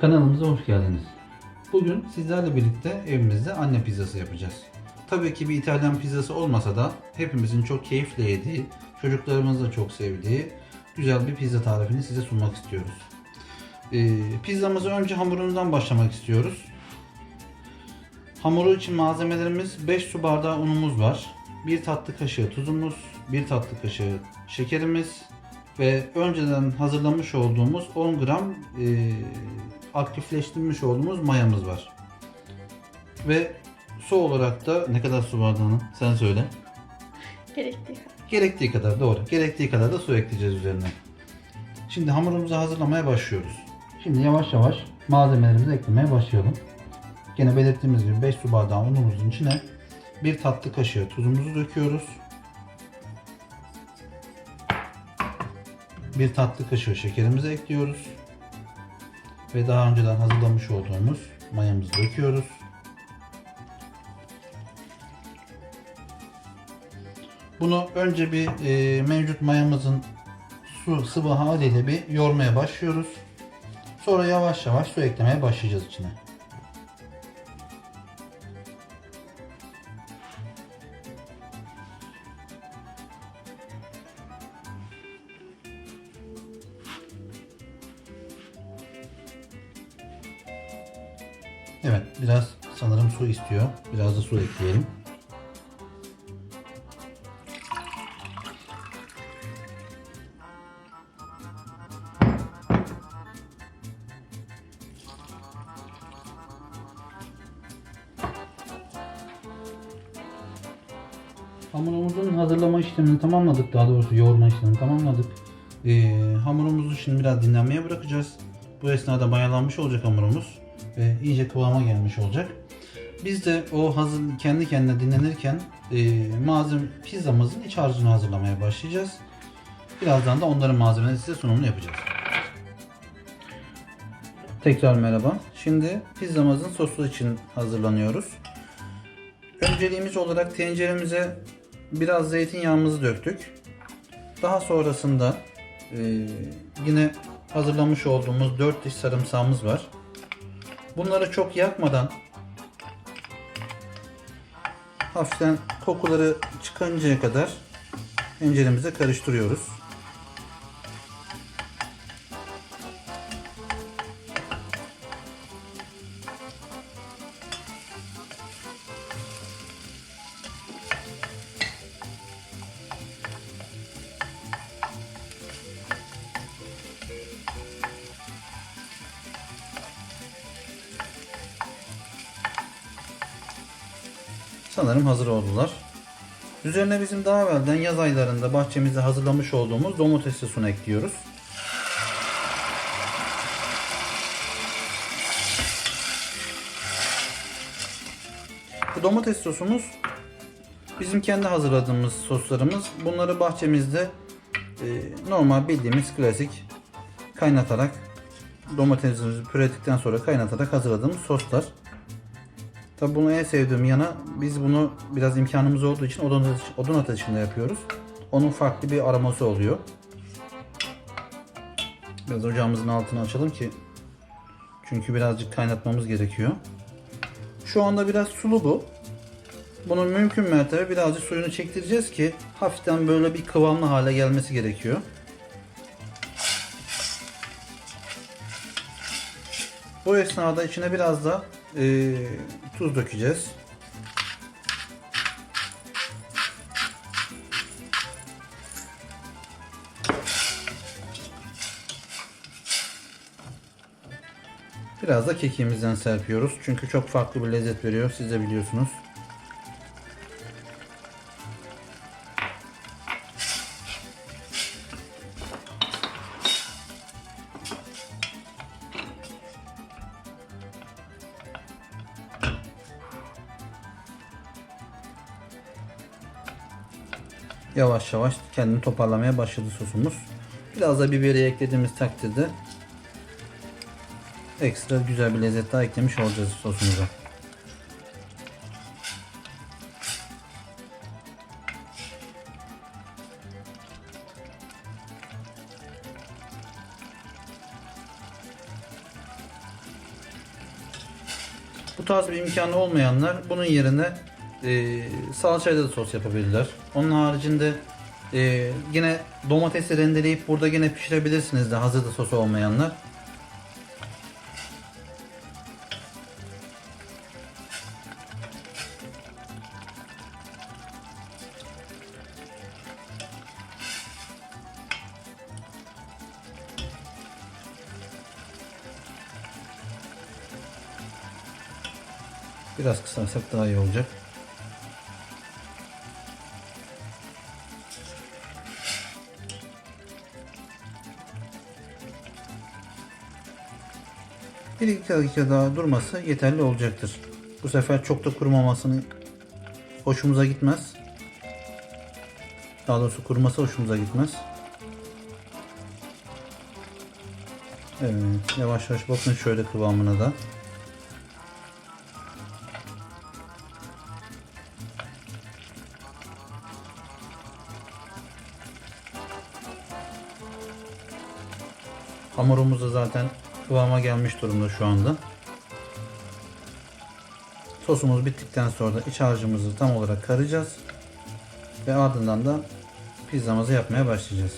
Kanalımıza hoş geldiniz. Bugün sizlerle birlikte evimizde anne pizzası yapacağız. Tabii ki bir İtalyan pizzası olmasa da hepimizin çok keyifle yediği, çocuklarımız da çok sevdiği güzel bir pizza tarifini size sunmak istiyoruz. Ee, pizzamızı önce hamurundan başlamak istiyoruz. Hamuru için malzemelerimiz 5 su bardağı unumuz var. 1 tatlı kaşığı tuzumuz, 1 tatlı kaşığı şekerimiz ve önceden hazırlamış olduğumuz 10 gram e, aktifleştirmiş olduğumuz mayamız var. Ve su olarak da ne kadar su bardağını sen söyle. Gerektiği Gerektiği kadar doğru. Gerektiği kadar da su ekleyeceğiz üzerine. Şimdi hamurumuzu hazırlamaya başlıyoruz. Şimdi yavaş yavaş malzemelerimizi eklemeye başlayalım. Gene belirttiğimiz gibi 5 su bardağı unumuzun içine bir tatlı kaşığı tuzumuzu döküyoruz. Bir tatlı kaşığı şekerimizi ekliyoruz. Ve daha önceden hazırlamış olduğumuz mayamızı döküyoruz. Bunu önce bir e, mevcut mayamızın su sıvı haliyle bir yoğurmaya başlıyoruz. Sonra yavaş yavaş su eklemeye başlayacağız içine. Evet, biraz sanırım su istiyor. Biraz da su ekleyelim. Hamurumuzun hazırlama işlemini tamamladık. Daha doğrusu yoğurma işlemini tamamladık. Ee, hamurumuzu şimdi biraz dinlenmeye bırakacağız. Bu esnada mayalanmış olacak hamurumuz. Ve iyice kıvama gelmiş olacak. Biz de o hazır kendi kendine dinlenirken e, malzeme pizzamızın iç harcını hazırlamaya başlayacağız. Birazdan da onların malzemelerini size sunumunu yapacağız. Tekrar merhaba. Şimdi pizzamızın sosu için hazırlanıyoruz. Önceliğimiz olarak tenceremize biraz zeytinyağımızı döktük. Daha sonrasında e, yine hazırlamış olduğumuz 4 diş sarımsağımız var. Bunları çok yakmadan hafiften kokuları çıkıncaya kadar tenceremize karıştırıyoruz. Sanırım hazır oldular. Üzerine bizim daha evvelden yaz aylarında bahçemizde hazırlamış olduğumuz domates sosunu ekliyoruz. Bu domates sosumuz bizim kendi hazırladığımız soslarımız. Bunları bahçemizde e, normal bildiğimiz klasik kaynatarak domatesimizi püreledikten sonra kaynatarak hazırladığımız soslar. Tabi bunu en sevdiğim yana biz bunu biraz imkanımız olduğu için odun, ateş, odun ateşinde yapıyoruz. Onun farklı bir aroması oluyor. Biraz ocağımızın altını açalım ki çünkü birazcık kaynatmamız gerekiyor. Şu anda biraz sulu bu. Bunun mümkün mertebe birazcık suyunu çektireceğiz ki hafiften böyle bir kıvamlı hale gelmesi gerekiyor. Bu esnada içine biraz da e, tuz dökeceğiz. Biraz da kekiğimizden serpiyoruz. Çünkü çok farklı bir lezzet veriyor. Siz de biliyorsunuz. Yavaş yavaş kendini toparlamaya başladı sosumuz. Biraz da biberi eklediğimiz takdirde ekstra güzel bir lezzet daha eklemiş olacağız sosumuza. Bu tarz bir imkanı olmayanlar bunun yerine e, salçayla da sos yapabilirler. Onun haricinde e, yine domatesi rendeleyip burada yine pişirebilirsiniz de hazırda sos olmayanlar. Biraz kısarsak daha iyi olacak. Bir iki dakika daha durması yeterli olacaktır. Bu sefer çok da kurumamasını hoşumuza gitmez. Daha doğrusu kuruması hoşumuza gitmez. Evet, yavaş yavaş bakın şöyle kıvamına da. Hamurumuz da zaten kıvama gelmiş durumda şu anda. Sosumuz bittikten sonra da iç harcımızı tam olarak karacağız. Ve ardından da pizzamızı yapmaya başlayacağız.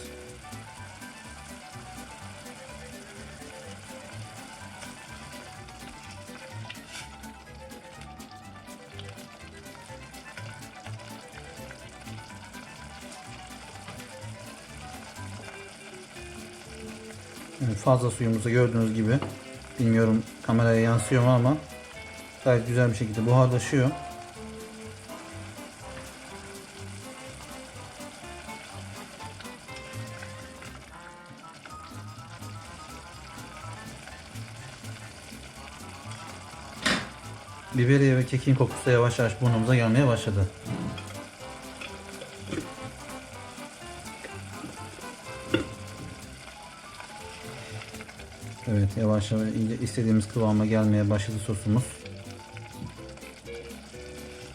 Fazla suyumuzu gördüğünüz gibi bilmiyorum kameraya yansıyor mu ama gayet güzel bir şekilde buharlaşıyor. Biberiye ve kekin kokusu yavaş yavaş burnumuza gelmeye başladı. Evet yavaş yavaş istediğimiz kıvama gelmeye başladı sosumuz.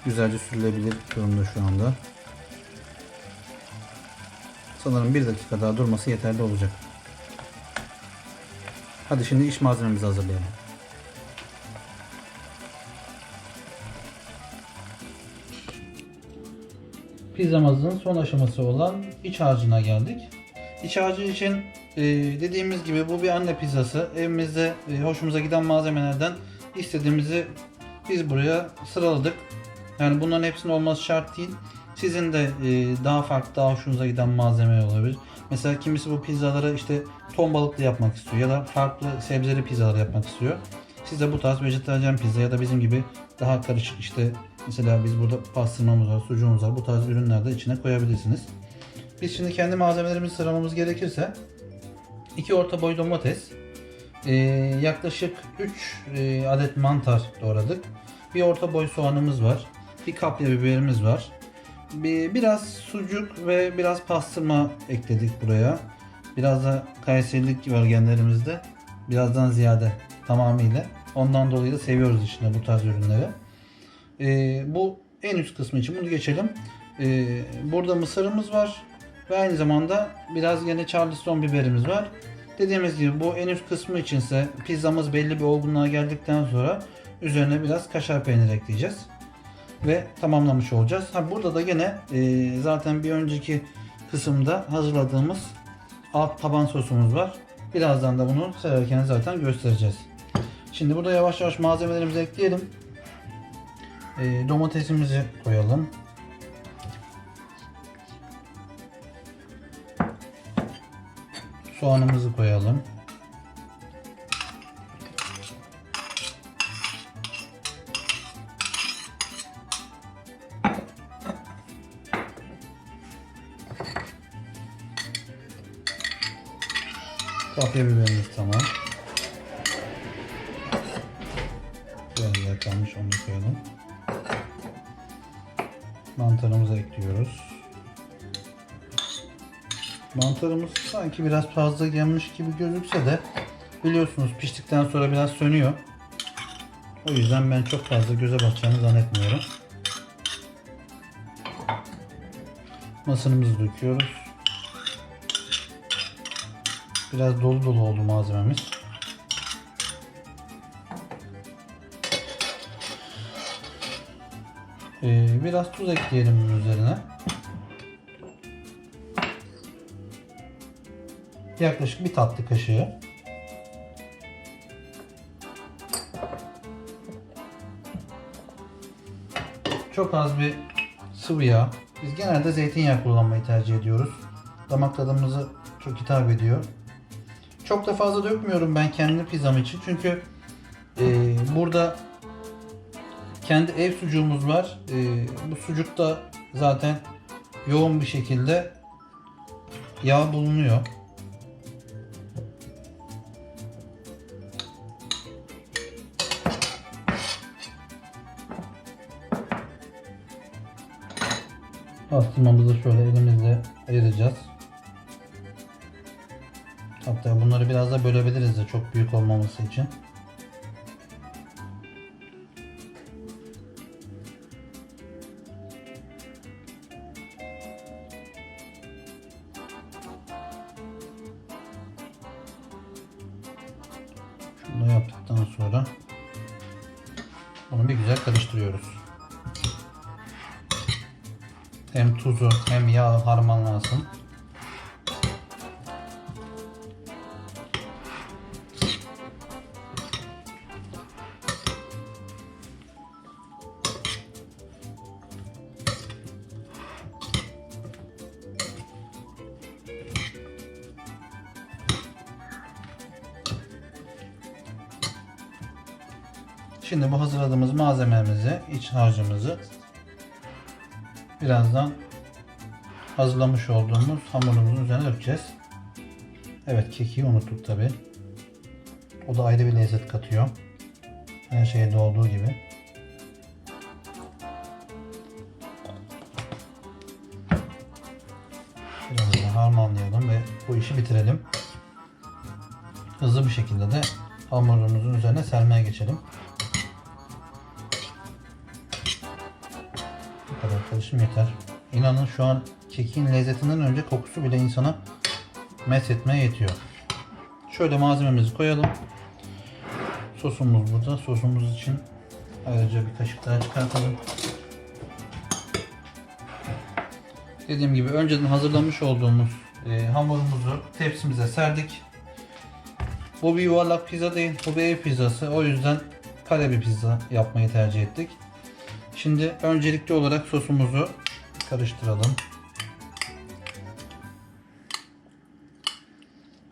Güzelce sürülebilir durumda şu anda. Sanırım bir dakika daha durması yeterli olacak. Hadi şimdi iç malzememizi hazırlayalım. Pizzamızın son aşaması olan iç harcına geldik. İç harcı için e, dediğimiz gibi bu bir anne pizzası. Evimizde e, hoşumuza giden malzemelerden istediğimizi biz buraya sıraladık. Yani bunların hepsinin olması şart değil. Sizin de e, daha farklı, daha hoşunuza giden malzeme olabilir. Mesela kimisi bu pizzaları işte ton balıklı yapmak istiyor ya da farklı sebzeli pizzalar yapmak istiyor. Siz de bu tarz vejetaryen pizza ya da bizim gibi daha karışık işte mesela biz burada pastırmamız var, sucuğumuz var. Bu tarz ürünler de içine koyabilirsiniz. Biz şimdi kendi malzemelerimizi sıralamamız gerekirse 2 orta boy domates, e, yaklaşık 3 e, adet mantar doğradık. Bir orta boy soğanımız var. Bir kapya biberimiz var. Bir, biraz sucuk ve biraz pastırma ekledik buraya. Biraz da Kayserilik var genlerimizde. Birazdan ziyade tamamıyla. Ondan dolayı da seviyoruz içinde bu tarz ürünleri. E, bu en üst kısmı için bunu geçelim. E, burada mısırımız var. Ve aynı zamanda biraz yine Charleston biberimiz var. Dediğimiz gibi bu en üst kısmı içinse pizzamız belli bir olgunluğa geldikten sonra üzerine biraz kaşar peynir ekleyeceğiz. Ve tamamlamış olacağız. Ha burada da yine e, zaten bir önceki kısımda hazırladığımız alt taban sosumuz var. Birazdan da bunu sererken zaten göstereceğiz. Şimdi burada yavaş yavaş malzemelerimizi ekleyelim. E, domatesimizi koyalım. Soğanımızı koyalım. Kapya biberimiz tamam. Biraz daha kalmış onu koyalım. Mantarımızı ekliyoruz. Mantarımız sanki biraz fazla gelmiş gibi gözükse de biliyorsunuz piştikten sonra biraz sönüyor. O yüzden ben çok fazla göze batacağını zannetmiyorum. Mısırımızı döküyoruz. Biraz dolu dolu oldu malzememiz. Ee, biraz tuz ekleyelim üzerine. Yaklaşık bir tatlı kaşığı. Çok az bir sıvı yağ. Biz genelde zeytinyağı kullanmayı tercih ediyoruz. Damak tadımızı çok hitap ediyor. Çok da fazla dökmüyorum ben kendi pizzam için. Çünkü e, burada kendi ev sucuğumuz var. E, bu sucukta zaten yoğun bir şekilde yağ bulunuyor. Pastırmamızı şöyle elimizle ayıracağız. Hatta bunları biraz da bölebiliriz de çok büyük olmaması için. Şunu yaptıktan sonra bunu bir güzel karıştırıyoruz. Hem tuzu hem yağ harmanlansın. Şimdi bu hazırladığımız malzememizi, iç harcımızı birazdan hazırlamış olduğumuz hamurumuzun üzerine dökeceğiz. Evet kekiği unuttuk tabi. O da ayrı bir lezzet katıyor. Her şeyde olduğu gibi. Biraz da harmanlayalım ve bu işi bitirelim. Hızlı bir şekilde de hamurumuzun üzerine sermeye geçelim. Karışım yeter. İnanın şu an kekin lezzetinden önce kokusu bile insana meshetmeye yetiyor. Şöyle malzememizi koyalım. Sosumuz burada. Sosumuz için ayrıca bir kaşık daha çıkartalım. Dediğim gibi önceden hazırlamış olduğumuz e, hamurumuzu tepsimize serdik. Bu bir yuvarlak pizza değil, bu bir ev pizzası. O yüzden kare bir pizza yapmayı tercih ettik. Şimdi öncelikli olarak sosumuzu karıştıralım.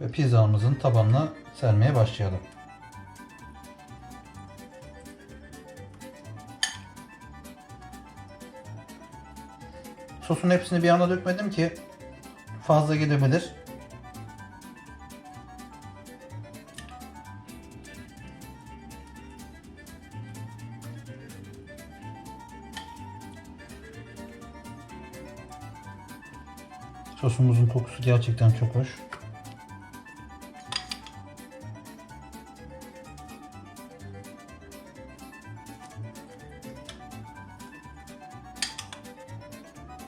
Ve pizzamızın tabanına sermeye başlayalım. Sosun hepsini bir anda dökmedim ki fazla gidebilir. Sosumuzun kokusu gerçekten çok hoş.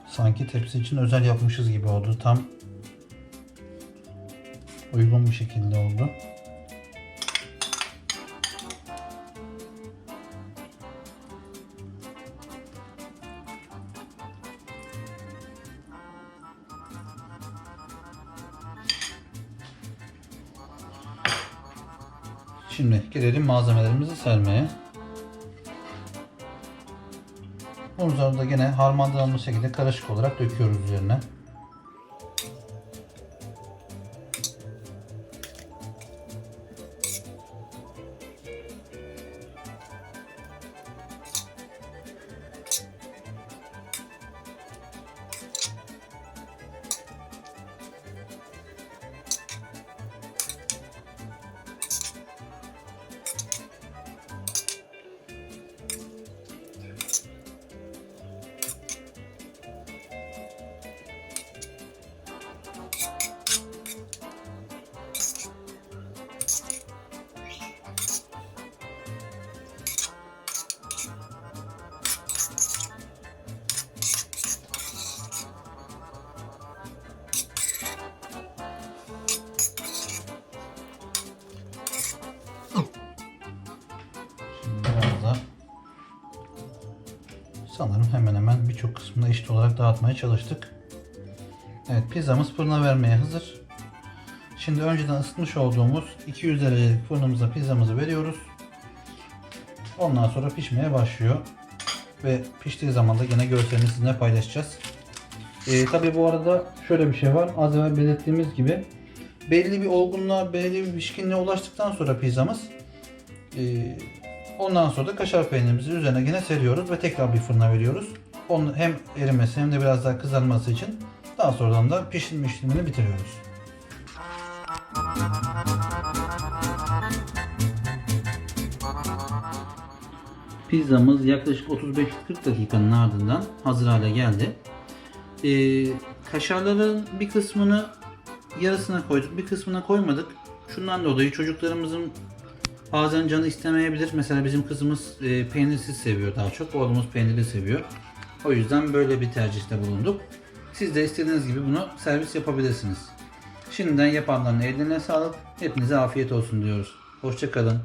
Sanki tepsi için özel yapmışız gibi oldu. Tam uygun bir şekilde oldu. Şimdi gelelim malzemelerimizi sermeye. Bunları da gene harmanlanmış şekilde karışık olarak döküyoruz üzerine. Birçok kısmını eşit olarak dağıtmaya çalıştık. Evet pizzamız fırına vermeye hazır. Şimdi önceden ısıtmış olduğumuz 200 derecelik fırınımıza pizzamızı veriyoruz. Ondan sonra pişmeye başlıyor. Ve piştiği zaman da yine görselini sizinle paylaşacağız. Ee, Tabi bu arada şöyle bir şey var. Az evvel belirttiğimiz gibi belli bir olgunluğa, belli bir pişkinliğe ulaştıktan sonra pizzamız ee, ondan sonra da kaşar peynirimizi üzerine yine seriyoruz ve tekrar bir fırına veriyoruz. Onun hem erimesi hem de biraz daha kızarması için daha sonradan da pişirme işlemini bitiriyoruz. Pizzamız yaklaşık 35-40 dakikanın ardından hazır hale geldi. Ee, kaşarların bir kısmını yarısına koyduk, bir kısmına koymadık. Şundan dolayı çocuklarımızın bazen canı istemeyebilir. Mesela bizim kızımız e, peynirsiz seviyor daha çok. Oğlumuz peynirli seviyor. O yüzden böyle bir tercihte bulunduk. Siz de istediğiniz gibi bunu servis yapabilirsiniz. Şimdiden yapanların eline sağlık. Hepinize afiyet olsun diyoruz. Hoşçakalın.